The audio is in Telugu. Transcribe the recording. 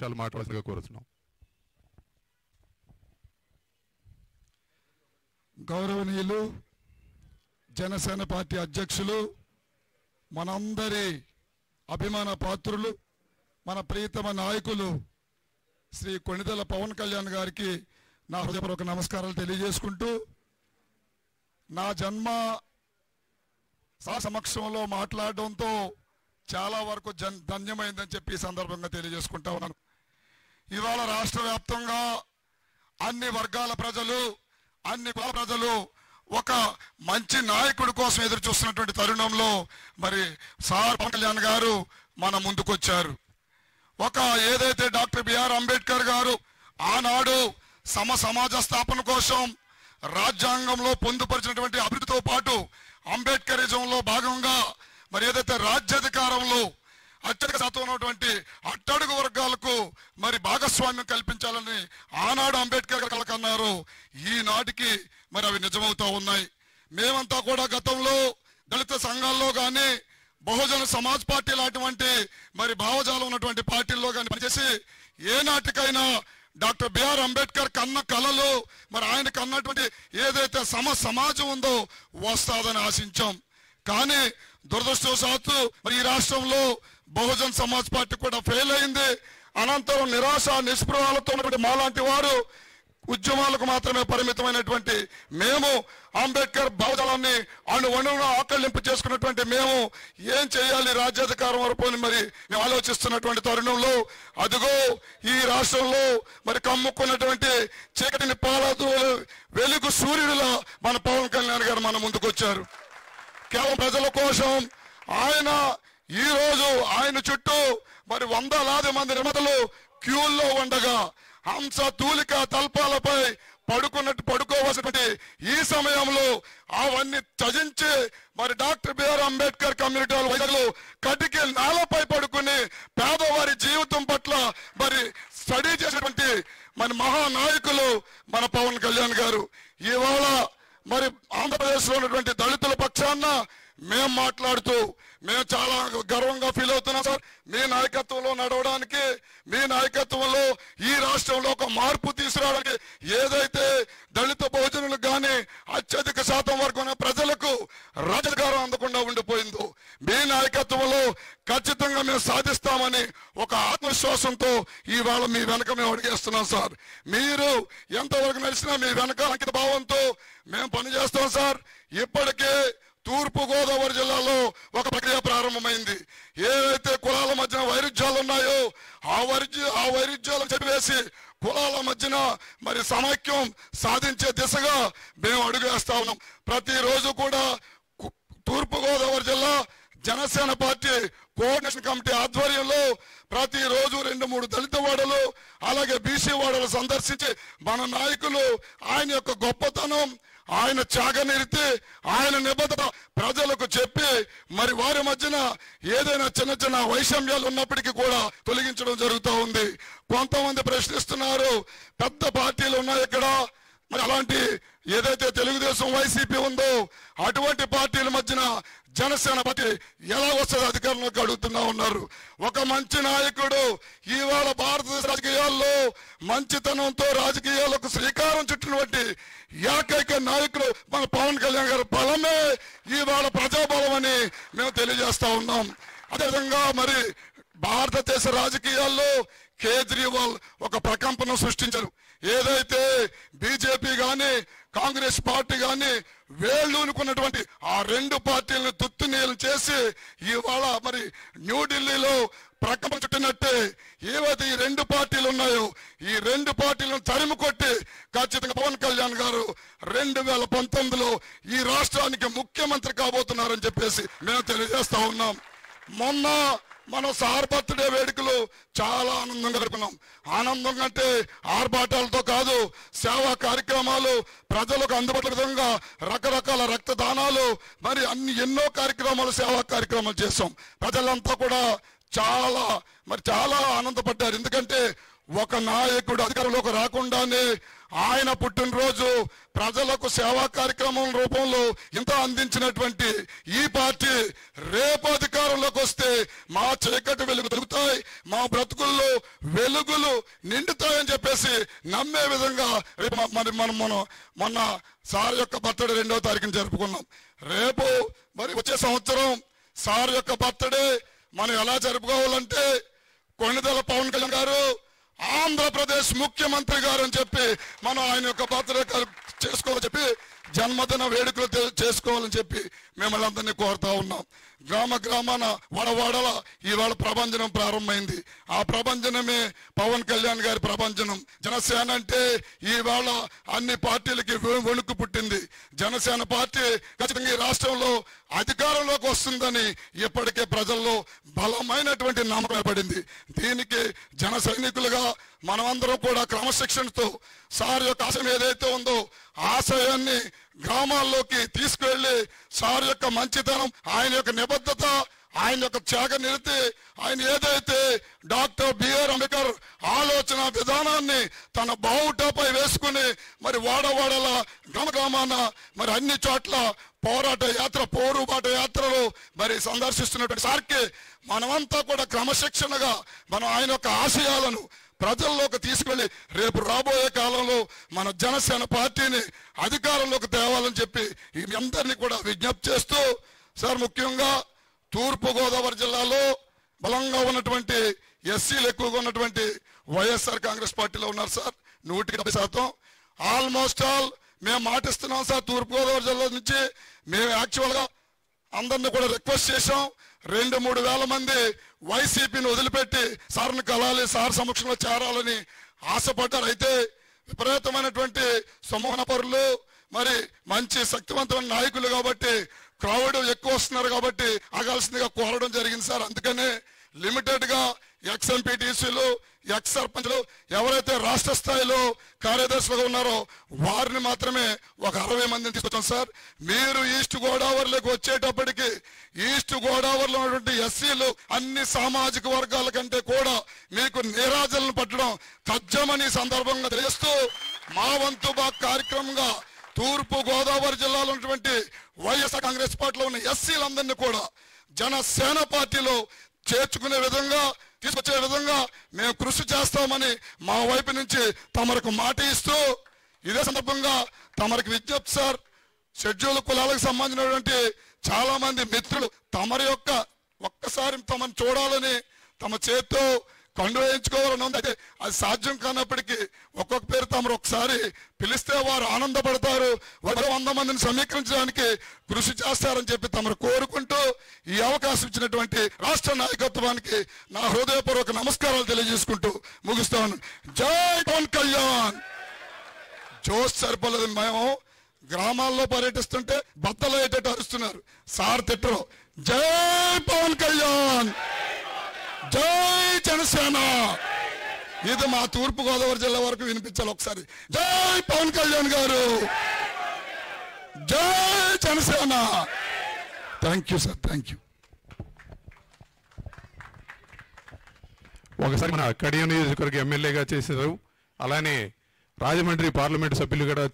నిమిషాలు మాట్లాడాల్సిందిగా కోరుతున్నాం. గౌరవనీయులు జనసేన పార్టీ అధ్యక్షులు మనందరి అభిమాన పాత్రులు మన ప్రియతమ నాయకులు శ్రీ కొణిదల పవన్ కళ్యాణ్ గారికి నా హృదయపూర్వక నమస్కారాలు తెలియజేసుకుంటూ నా జన్మ సా సమక్షంలో మాట్లాడడంతో చాలా వరకు జన్ ధన్యమైందని చెప్పి సందర్భంగా తెలియజేసుకుంటా ఉన్నాను. ఇవాళ రాష్ట్ర వ్యాప్తంగా అన్ని వర్గాల ప్రజలు అన్ని కుల ప్రజలు ఒక మంచి నాయకుడి కోసం ఎదురు చూస్తున్నటువంటి తరుణంలో మరి సార్ పవన్ కళ్యాణ్ గారు మన ముందుకొచ్చారు. ఒక ఏదైతే డాక్టర్ బిఆర్ అంబేద్కర్ గారు ఆనాడు సమ సమాజ స్థాపన కోసం రాజ్యాంగంలో పొందుపరిచినటువంటి అభివృద్ధితో పాటు అంబేద్కరిజంలో భాగంగా మరి ఏదైతే రాజ్యాధికారంలో అత్యధిక శాతం ఉన్నటువంటి అట్టడుగు వర్గాలకు మరి భాగస్వామ్యం కల్పించాలని ఆనాడు అంబేద్కర్ గారు కలకన్నారు. ఈనాటికి మరి అవి నిజమవుతా ఉన్నాయి. మేమంతా కూడా గతంలో దళిత సంఘాల్లో కానీ బహుజన సమాజ్ పార్టీ లాంటివంటి మరి భావజాలం ఉన్నటువంటి పార్టీల్లో కానీ పనిచేసి ఏనాటికైనా డాక్టర్ బిఆర్ అంబేద్కర్ కన్న కళలు మరి ఆయన కన్నటువంటి ఏదైతే సమ సమాజం ఉందో వస్తాదని ఆశించాం. కానీ దురదృష్టవశాత్తు మరి ఈ రాష్ట్రంలో బహుజన్ సమాజ్ పార్టీ కూడా ఫెయిల్ అయింది. అనంతరం నిరాశ నిస్పృహాలతో ఉన్నటువంటి మాలాంటి వారు ఉద్యమాలకు మాత్రమే పరిమితమైనటువంటి మేము అంబేద్కర్ భావజాలాన్ని అణువణువున ఆకలింపు చేసుకున్నటువంటి మేము ఏం చేయాలి రాజ్యాధికారం వరకు మరి మేము ఆలోచిస్తున్నటువంటి తరుణంలో అదిగో ఈ రాష్ట్రంలో మరి కమ్ముకున్నటువంటి చీకటిని పాలదు వెలుగు సూర్యుడిలా మన పవన్ కళ్యాణ్ గారు మన ముందుకు వచ్చారు కేవలం ప్రజల కోసం ఆయన ఈ రోజు ఆయన చుట్టూ మరి వందలాది మంది నిర్మాతలు క్యూల్లో ఉండగా హంస తూలిక తల్పాలపై పడుకున్నట్టు పడుకోవలసినటువంటి ఈ సమయంలో అవన్నీ త్యజించి మరి డాక్టర్ బిఆర్ అంబేద్కర్ కమ్యూనిటీ వాళ్ళు వైజాగ్లో కటికి నేలపై పడుకుని పేదవారి జీవితం పట్ల మరి స్టడీ చేసినటువంటి మన మహానాయకులు మన పవన్ కళ్యాణ్ గారు. ఇవాళ మరి ఆంధ్రప్రదేశ్లో ఉన్నటువంటి దళితుల పక్షాన మేము మాట్లాడుతూ మేము చాలా గర్వంగా ఫీల్ అవుతున్నాం సార్. మీ నాయకత్వంలో నడవడానికి మీ నాయకత్వంలో ఈ రాష్ట్రంలో ఒక మార్పు తీసుకురావడానికి ఏదైతే దళిత బహుజనులకు కానీ అత్యధిక శాతం వరకు ఉన్న ప్రజలకు రాజధికారం అందకుండా ఉండిపోయిందో మీ నాయకత్వంలో ఖచ్చితంగా మేము సాధిస్తామని ఒక ఆత్మవిశ్వాసంతో ఇవాళ మీ వెనక మేము అడిగేస్తున్నాం సార్. మీరు ఎంతవరకు నడిచినా మీ వెనక అంకిత భావంతో మేము పనిచేస్తాం సార్. ఇప్పటికే తూర్పు గోదావరి జిల్లాలో ఒక ప్రక్రియ ప్రారంభమైంది. ఏవైతే కులాల మధ్యన వైరుధ్యాలు ఉన్నాయో ఆ వైరుధ్య ఆ వైరుధ్యాలు చెప్పివేసి కులాల మధ్యన మరి సమైక్యం సాధించే దిశగా మేము అడుగు వేస్తా ఉన్నాం. ప్రతిరోజు కూడా తూర్పుగోదావరి జిల్లా జనసేన పార్టీ కోఆర్డినేషన్ కమిటీ ఆధ్వర్యంలో ప్రతిరోజు రెండు మూడు దళిత వాడలు అలాగే బీసీ వాడలు సందర్శించి మన నాయకులు ఆయన యొక్క గొప్పతనం ఆయన త్యాగనిరితి ఆయన నిబద్ధత ప్రజలకు చెప్పి మరి వారి మధ్యన ఏదైనా చిన్న చిన్న వైషమ్యాలు ఉన్నప్పటికీ కూడా తొలగించడం జరుగుతూ ఉంది. కొంతమంది ప్రశ్నిస్తున్నారు పెద్ద పార్టీలు ఉన్నాయి ఇక్కడ. మరి అలాంటి ఏదైతే తెలుగుదేశం వైసీపీ ఉందో అటువంటి పార్టీల మధ్యన జనసేన పార్టీ ఎలా వస్తుంది అధికారంలోకి అడుగుతున్నా ఉన్నారు. ఒక మంచి నాయకుడు ఇవాళ భారతదేశ రాజకీయాల్లో మంచితనంతో రాజకీయాలకు శ్రీకారం చుట్టినటువంటి ఏకైక నాయకుడు మన పవన్ కళ్యాణ్ గారి బలమే ఇవాళ ప్రజాబలం అని మేము తెలియజేస్తా ఉన్నాం. అదేవిధంగా మరి భారతదేశ రాజకీయాల్లో కేజ్రీవాల్ ఒక ప్రకంపన సృష్టించారు. ఏదైతే బీజేపీ కానీ కాంగ్రెస్ పార్టీ కానీ వేళ్ళూనుకున్నటువంటి ఆ రెండు పార్టీలను తుత్తునీలు చేసి ఇవాళ మరి న్యూఢిల్లీలో ప్రకంపన చుట్టినట్టే ఏవైతే ఈ రెండు పార్టీలు ఉన్నాయో ఈ రెండు పార్టీలను తరిమి కొట్టి ఖచ్చితంగా పవన్ కళ్యాణ్ గారు రెండు వేల పంతొమ్మిదిలో ఈ రాష్ట్రానికి ముఖ్యమంత్రి కాబోతున్నారని చెప్పేసి మేము తెలియజేస్తా ఉన్నాం. మొన్న మనం సార్ బర్త్డే వేడుకలు చాలా ఆనందంగా గడుపుకున్నాం ఆనందం అంటే ఆర్భాటాలతో కాదు సేవా కార్యక్రమాలు ప్రజలకు అందుబాటులో విధంగా రకరకాల రక్తదానాలు మరి అన్ని ఎన్నో కార్యక్రమాలు సేవా కార్యక్రమాలు చేసాం ప్రజలంతా కూడా చాలా మరి చాలా ఆనందపడ్డారు. ఎందుకంటే ఒక నాయకుడు అధికారంలోకి రాకుండానే ఆయన పుట్టినరోజు ప్రజలకు సేవా కార్యక్రమం రూపంలో ఇంత అందించినటువంటి ఈ పార్టీ రేపు అధికారంలోకి వస్తే మా చీకటి వెలుగు దొరుకుతాయి మా బ్రతుకుల్లో వెలుగులు నిండుతాయని చెప్పేసి నమ్మే విధంగా రేపు మరి మనం మనం మొన్న సార్ యొక్క బర్త్డే రెండవ తారీఖున జరుపుకున్నాం. రేపు మరి వచ్చే సంవత్సరం సార్ యొక్క బర్త్డే. మనం ఎలా జరుపుకోవాలంటే కొన్నిదల పవన్ కళ్యాణ్ గారు ఆంధ్రప్రదేశ్ ముఖ్యమంత్రి గారు అని చెప్పి మనం ఆయన యొక్క పాత్ర చేసుకోవాలని చెప్పి జన్మదిన వేడుకలు చేసుకోవాలని చెప్పి మిమ్మల్ని అందరినీ కోరుతా ఉన్నాం. గ్రామ గ్రామాన వడవాడల ఈవేళ ప్రభంజనం ప్రారంభమైంది. ఆ ప్రభంజనమే పవన్ కళ్యాణ్ గారి ప్రభంజనం. జనసేన అంటే ఇవాళ అన్ని పార్టీలకి వణుకు పుట్టింది. జనసేన పార్టీ ఖచ్చితంగా ఈ రాష్ట్రంలో అధికారంలోకి వస్తుందని ఇప్పటికే ప్రజల్లో బలమైనటువంటి నమ్మకం పడింది దీనికి జన సైనికులుగా మనమందరం కూడా క్రమశిక్షణతో సార్ యొక్క ఆశయం ఏదైతే ఉందో ఆశయాన్ని గ్రామాల్లోకి తీసుకువెళ్ళి సార్ యొక్క మంచితనం ఆయన యొక్క నిబద్ధత ఆయన యొక్క త్యాగ నిరతి ఆయన ఏదైతే డాక్టర్ బిఆర్ అంబేద్కర్ ఆలోచన విధానాన్ని తన బావుటపై వేసుకుని మరి వాడవాడల గ్రామ గ్రామాన మరి అన్ని చోట్ల పోరాట యాత్ర పోరుబాట యాత్రలు మరి సందర్శిస్తున్నటువంటి సార్కి మనమంతా కూడా క్రమశిక్షణగా మనం ఆయన యొక్క ఆశయాలను ప్రజల్లోకి తీసుకెళ్ళి రేపు రాబోయే కాలంలో మన జనసేన పార్టీని అధికారంలోకి తేవాలని చెప్పి ఈ అందరినీ కూడా విజ్ఞప్తి చేస్తూ సార్ ముఖ్యంగా తూర్పుగోదావరి జిల్లాలో బలంగా ఉన్నటువంటి ఎస్సీలు ఎక్కువగా ఉన్నటువంటి వైఎస్ఆర్ కాంగ్రెస్ పార్టీలో ఉన్నారు సార్. నూటికి డెబ్బై శాతం. ఆల్మోస్ట్ ఆల్ మేము మాటిస్తున్నాం సార్ తూర్పుగోదావరి జిల్లా నుంచి. మేము యాక్చువల్గా అందరిని కూడా రిక్వెస్ట్ చేశాం. రెండు మూడు వేల మంది వైసీపీని వదిలిపెట్టి సార్ని కలాలి సార్ సమక్షంలో చేరాలని ఆశపడ్డారు. అయితే విపరీతమైనటువంటి సమూహన పరులు మరి మంచి శక్తివంతమైన నాయకులు కాబట్టి క్రౌడ్ ఎక్కువ వస్తున్నారు కాబట్టి ఆగాల్సిందిగా కోరడం జరిగింది సార్. అందుకనే లిమిటెడ్గా ఎక్స్ ఎంపీటీసీలు ఎక్స్ సర్పంచ్లు ఎవరైతే రాష్ట్ర స్థాయిలో కార్యదర్శులుగా ఉన్నారో వారిని మాత్రమే ఒక అరవై మందిని తీసుకొచ్చాం సార్. మీరు ఈస్ట్ గోదావరిలోకి వచ్చేటప్పటికి ఈస్ట్ గోదావరిలో ఉన్నటువంటి ఎస్సీలు అన్ని సామాజిక వర్గాల కంటే కూడా మీకు నీరాజలను పట్టడం తజ్జమని సందర్భంగా తెలియస్తూ మా వంతు కార్యక్రమంగా తూర్పు గోదావరి జిల్లాలో ఉన్నటువంటి వైఎస్ఆర్ కాంగ్రెస్ పార్టీలో ఉన్న ఎస్సీలందరినీ కూడా జనసేన పార్టీలో చేర్చుకునే విధంగా తీసుకొచ్చే విధంగా మేము కృషి చేస్తామని మా వైపు నుంచి తమరకు మాట ఇస్తూ ఇదే సందర్భంగా తమరికి విజ్ఞప్తి సార్ షెడ్యూల్ కులాలకు సంబంధించినటువంటి చాలా మంది మిత్రులు తమరి యొక్క ఒక్కసారి తమను చూడాలని తమ చేత్తో కండు వేయించుకోవాలని ఉంది అయితే అది సాధ్యం కానప్పటికీ ఒక్కొక్క పేరు తమరు ఒకసారి పిలిస్తే వారు ఆనందపడతారు. వారు వంద మందిని సమీకరించడానికి కృషి చేస్తారని చెప్పి తమరు కోరుకుంటూ ఈ అవకాశం ఇచ్చినటువంటి రాష్ట్ర నాయకత్వానికి నా హృదయపూర్వక నమస్కారాలు తెలియజేసుకుంటూ ముగిస్తాను. జై పవన్ కళ్యాణ్! జోష్ సరిపోలేదు. మేము గ్రామాల్లో పర్యటిస్తుంటే బత్తలు అయ్యేటట్టు అరుస్తున్నారు. సార్ తిట్టరు. జై పవన్ కళ్యాణ్! జై జనసేన. ఇది మా తూర్పు గోదావరి జిల్లా వరకు వినిపించాలి ఒకసారి. జై పవన్ కళ్యాణ్ గారు. జై Janasena. Thank you sir thank you ఒకసారి మన కడియం నియోజకవర్గ ఎమ్మెల్యేగా చేశారు. అలానే రాజమండ్రి పార్లమెంటు సభ్యులు కూడా